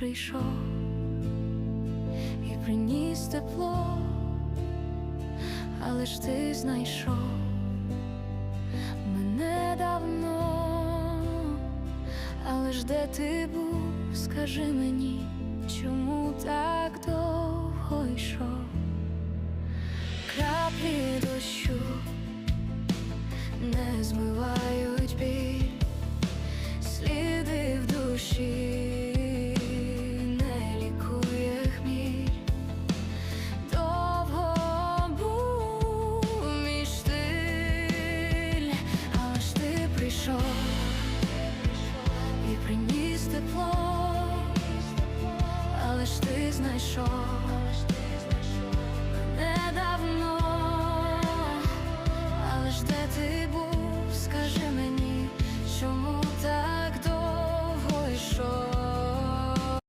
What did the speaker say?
прийшов і приніс тепло, але ж ти знайшов мене давно, але ж де ти був, скажи мені, чому так довго йшов? Краплі дощу не змивають біль, тепло, але ж ти знайшов мене давно, але ж де ти був?